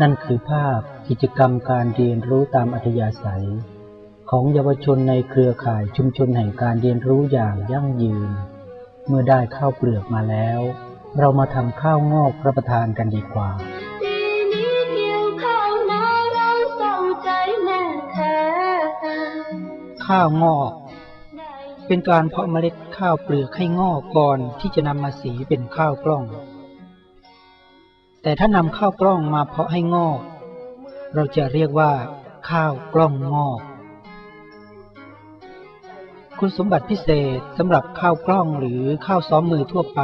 นั่นคือภาพกิจกรรมการเรียนรู้ตามอัธยาศัย ของเยาวชนในเครือข่ายชุมชนแห่งการเรียนรู้อย่างยั่งยืน เมื่อได้ข้าวเปลือกมาแล้ว เรามาทำข้าวงอกรับประทานกันดีกว่าปีนี้เกี่ยวข้าวนาเราเศร้าใจแน่แท้ข้าวงอก เป็นการเพาะเมล็ดข้าวเปลือกให้งอกก่อนที่จะนำมาสีเป็นข้าวกล้อง แต่ถ้านำข้าวกล้องมาเพาะให้งอก เราจะเรียกว่า ข้าวกล้องงอก คุณสมบัติพิเศษสำหรับข้าวกล้องหรือข้าวซ้อมมือทั่วไป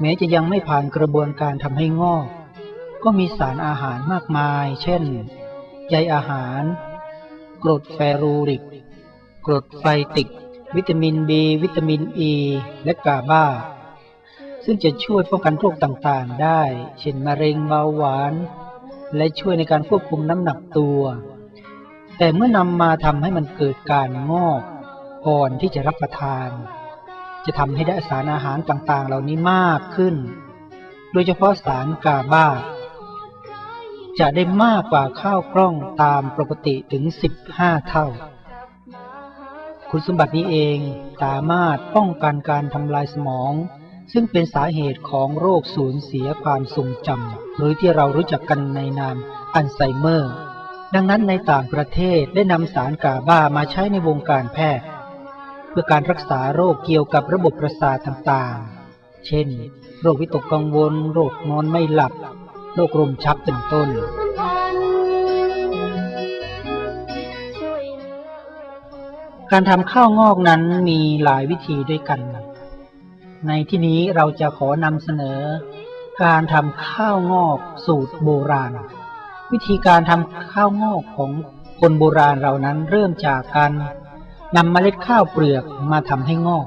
แม้จะยังไม่ผ่านกระบวนการทำให้งอก ก็มีสารอาหารมากมาย เช่น ใยอาหาร กรดแฟรูริก กรดไฟติก วิตามิน B วิตามิน E และกาบาซึ่งจะช่วยป้องกันโรคต่างๆ ได้ เช่นมะเร็งเบาหวาน และช่วยในการควบคุมน้ำหนักตัว แต่เมื่อนำมาทำให้มันเกิดการงอก ก่อนที่จะรับประทาน จะทำให้ได้สารอาหารต่างๆ เหล่านี้มากขึ้น โดยเฉพาะสารกาบาจะได้มากกว่าข้าวกล้องตามปกติถึง 15 เท่า คุณสมบัตินี้เองสามารถป้องกันการทำลายสมอง ซึ่งเป็นสาเหตุของโรคสูญเสียความทรงจำหรือที่เรารู้จักกันในนามอัลไซเมอร์ ดังนั้นในต่างประเทศได้นำสารกาบามาใช้ในวงการแพทย์ พื่อการรักษาโรคเกี่ยวกับระบบประสาทต่างๆ เช่น โรควิตกกังวล โรคนอนไม่หลับ โรคลมชักเป็นต้น การทำข้าวงอกนั้นมีหลายวิธีด้วยกัน ในที่นี้เราจะขอนำเสนอ การทำข้าวงอกสูตรโบราณ วิธีการทำข้าวงอกของคนโบราณเรานั้นเริ่มจากการ นำเมล็ดข้าวเปลือกมาทำให้งอก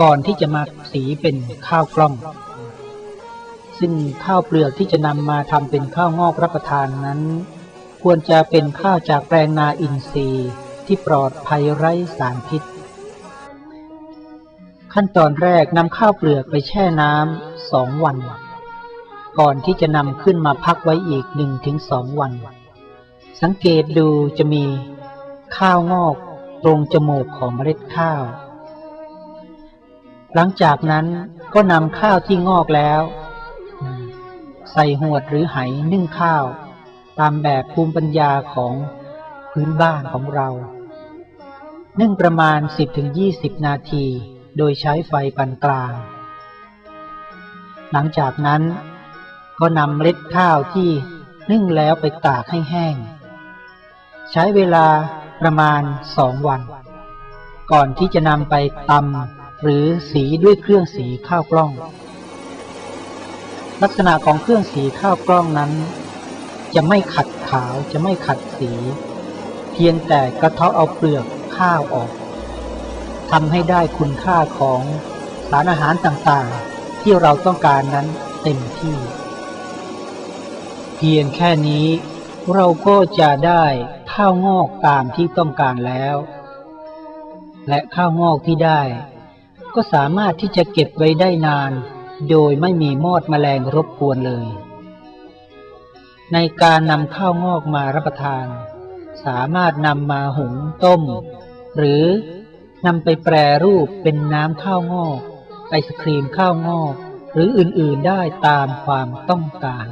ก่อนที่จะมาสีเป็นข้าวกล้อง ซึ่งข้าวเปลือกที่จะนำมาทำเป็นข้าวงอกรับประทานนั้น ควรจะเป็นข้าวจากแปลงนาอินทรีย์ที่ปลอดภัยไร้สารพิษ ขั้นตอนแรกนำข้าวเปลือกไปแช่น้ำสองวัน ก่อนที่จะนำขึ้นมาพักไว้อีกหนึ่งถึงสองวัน สังเกตดูจะมีข้าวงอก ตรงจมูกของเมล็ดข้าว หลังจากนั้นก็นำข้าวที่งอกแล้ว ใส่หวดหรือไหนึ่งข้าว ตามแบบภูมิปัญญาของพื้นบ้านของเรา นึ่งประมาณ 10-20 นาที โดยใช้ไฟปานกลาง หลังจากนั้นก็นำเมล็ดข้าวที่นึ่งแล้วไปตากให้แห้ง ใช้เวลา ประมาณสองวัน ก่อนที่จะนำไปตำหรือสีด้วยเครื่องสีข้าวกล้อง ลักษณะของเครื่องสีข้าวกล้องนั้น จะไม่ขัดขาวจะไม่ขัดสี เพียงแต่กระเทาะเอาเปลือกข้าวออกทำให้ได้คุณค่าของสารอาหารต่างๆ ที่เราต้องการนั้นเต็มที่ เพียงแค่นี้เราก็จะได้ ข้าวงอกตามที่ต้องการแล้ว และข้าวงอกที่ได้ ก็สามารถที่จะเก็บไว้ได้นาน โดยไม่มีมอดแมลงรบกวนเลย ในการนำข้าวงอกมารับประทาน สามารถนำมาหุงต้ม หรือนำไปแปรรูปเป็นน้ำข้าวงอก ไอศครีมข้าวงอก หรืออื่นๆได้ตามความต้องการ